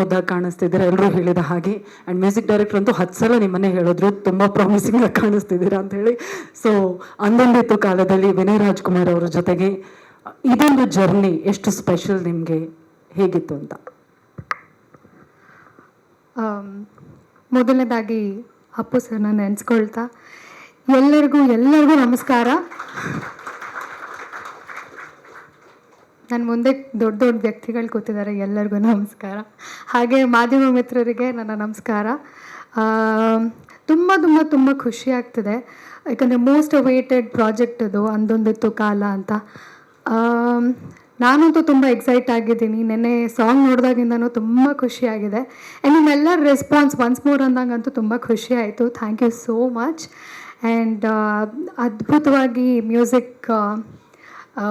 ಮುದ್ದಾಗಿ ಕಾಣಿಸ್ತಿದ್ದೀರಾ? ಎಲ್ಲರೂ ಹೇಳಿದ ಹಾಗೆ. ಆ್ಯಂಡ್ ಮ್ಯೂಸಿಕ್ ಡೈರೆಕ್ಟರ್ ಅಂತೂ ಹತ್ತು ಸಲ ನಿಮ್ಮನ್ನೇ ಹೇಳಿದ್ರು. ತುಂಬ ಪ್ರಾಮಿಸಿಂಗ್ ಆಗಿ ಕಾಣಿಸ್ತಿದ್ದೀರಾ ಅಂತ ಹೇಳಿ. ಸೊ ಅಂದೊಂದಿತ್ತು ಕಾಲದಲ್ಲಿ ವಿನಯ್ ರಾಜ್ಕುಮಾರ್ ಅವರ ಜೊತೆಗೆ. ಇದೊಂದು ಜರ್ನಿ ಎಷ್ಟು ಸ್ಪೆಷಲ್ ನಿಮಗೆ? ಹೇಗಿತ್ತು ಅಂತ? ಮೊದಲನೇದಾಗಿ ಅಪ್ಪು ಸರ್ನ ನೆನೆಸ್ಕೊಳ್ತಾ, ಎಲ್ಲರಿಗೂ ಎಲ್ಲರಿಗೂ ನಮಸ್ಕಾರ. ನನ್ನ ಮುಂದೆ ದೊಡ್ಡ ದೊಡ್ಡ ವ್ಯಕ್ತಿಗಳು ಕೂತಿದ್ದಾರೆ ಎಲ್ಲರಿಗೂ ನಮಸ್ಕಾರ. ಹಾಗೆ ಮಾಧ್ಯಮ ಮಿತ್ರರಿಗೆ ನನ್ನ ನಮಸ್ಕಾರ. ತುಂಬ ತುಂಬ ತುಂಬ ಖುಷಿ ಆಗ್ತಿದೆ. ಯಾಕಂದರೆ ಮೋಸ್ಟ್ ಅವೇಟೆಡ್ ಪ್ರಾಜೆಕ್ಟ್ ಅದು, ಅಂದೊಂದಿತ್ತು ಕಾಲ ಅಂತ. ನಾನಂತೂ ತುಂಬ ಎಕ್ಸೈಟ್ ಆಗಿದ್ದೀನಿ. ನೆನ್ನೆ ಸಾಂಗ್ ನೋಡಿದಾಗಿಂದನೂ ತುಂಬ ಖುಷಿಯಾಗಿದೆ ಆ್ಯಂಡ್ ನಿಮ್ಮೆಲ್ಲರ ರೆಸ್ಪಾನ್ಸ್ ಒನ್ಸ್ ಮೋರ್ ಅಂದಂಗಂತೂ ತುಂಬ ಖುಷಿ ಆಯಿತು. Thank you so much and ಅದ್ಭುತವಾಗಿ ಮ್ಯೂಸಿಕ್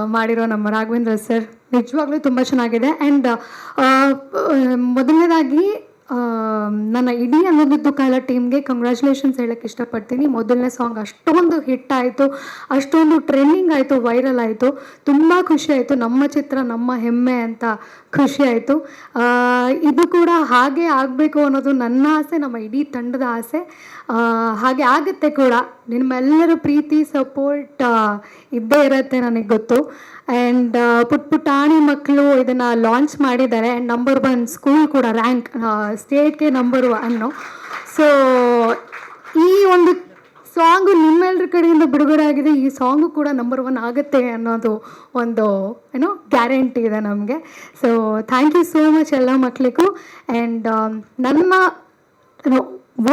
ಮಾಡಿರೋ ನಮ್ಮ ರಾಘವೇಂದ್ರ ಸರ್ ನಿಜವಾಗ್ಲೂ ತುಂಬ ಚೆನ್ನಾಗಿದೆ. ಆ್ಯಂಡ್ ಮೊದಲನೇದಾಗಿ ನನ್ನ ಇಡೀ ಅನ್ನೋದಿದ್ದು ಕಾಲ ಟೀಮ್ಗೆ ಕಂಗ್ರ್ಯಾಚುಲೇಷನ್ಸ್ ಹೇಳಕ್ಕೆ ಇಷ್ಟಪಡ್ತೀನಿ. ಮೊದಲನೇ ಸಾಂಗ್ ಅಷ್ಟೊಂದು ಹಿಟ್ ಆಯಿತು, ಅಷ್ಟೊಂದು ಟ್ರೆಂಡಿಂಗ್ ಆಯಿತು ವೈರಲ್ ಆಯಿತು. ತುಂಬ ಖುಷಿ ಆಯಿತು. ನಮ್ಮ ಚಿತ್ರ, ನಮ್ಮ ಹೆಮ್ಮೆ ಅಂತ ಖುಷಿ ಆಯಿತು. ಇದು ಕೂಡ ಹಾಗೆ ಆಗಬೇಕು ಅನ್ನೋದು ನನ್ನ ಆಸೆ, ನಮ್ಮ ಇಡೀ ತಂಡದ ಆಸೆ. ಹಾಗೆ ಆಗುತ್ತೆ ಕೂಡ. ನಿಮ್ಮೆಲ್ಲರ ಪ್ರೀತಿ ಸಪೋರ್ಟ್ ಇದ್ದೇ ಇರುತ್ತೆ ನನಗೆ ಗೊತ್ತು. ಆ್ಯಂಡ್ ಪುಟ್ ಪುಟಾಣಿ ಮಕ್ಕಳು ಇದನ್ನು ಲಾಂಚ್ ಮಾಡಿದ್ದಾರೆ. ಆ್ಯಂಡ್ ನಂಬರ್ ಒನ್ ಸ್ಕೂಲ್ ಕೂಡ ರ್ಯಾಂಕ್ ಸ್ಟೇಟ್ಗೆ ನಂಬರ್ ಒನ್ನು ಸೊ ಈ ಒಂದು ಸಾಂಗು ನಿಮ್ಮೆಲ್ಲರ ಕಡೆಯಿಂದ ಬಿಡುಗಡೆ ಆಗಿದೆ, ಈ ಸಾಂಗು ಕೂಡ ನಂಬರ್ ಒನ್ ಆಗುತ್ತೆ ಅನ್ನೋದು ಒಂದು ಏನೋ ಗ್ಯಾರಂಟಿ ಇದೆ ನಮಗೆ. So thank you so much ಎಲ್ಲ ಮಕ್ಕಳಿಗೂ ಆ್ಯಂಡ್ ನನ್ನ ಏನೋ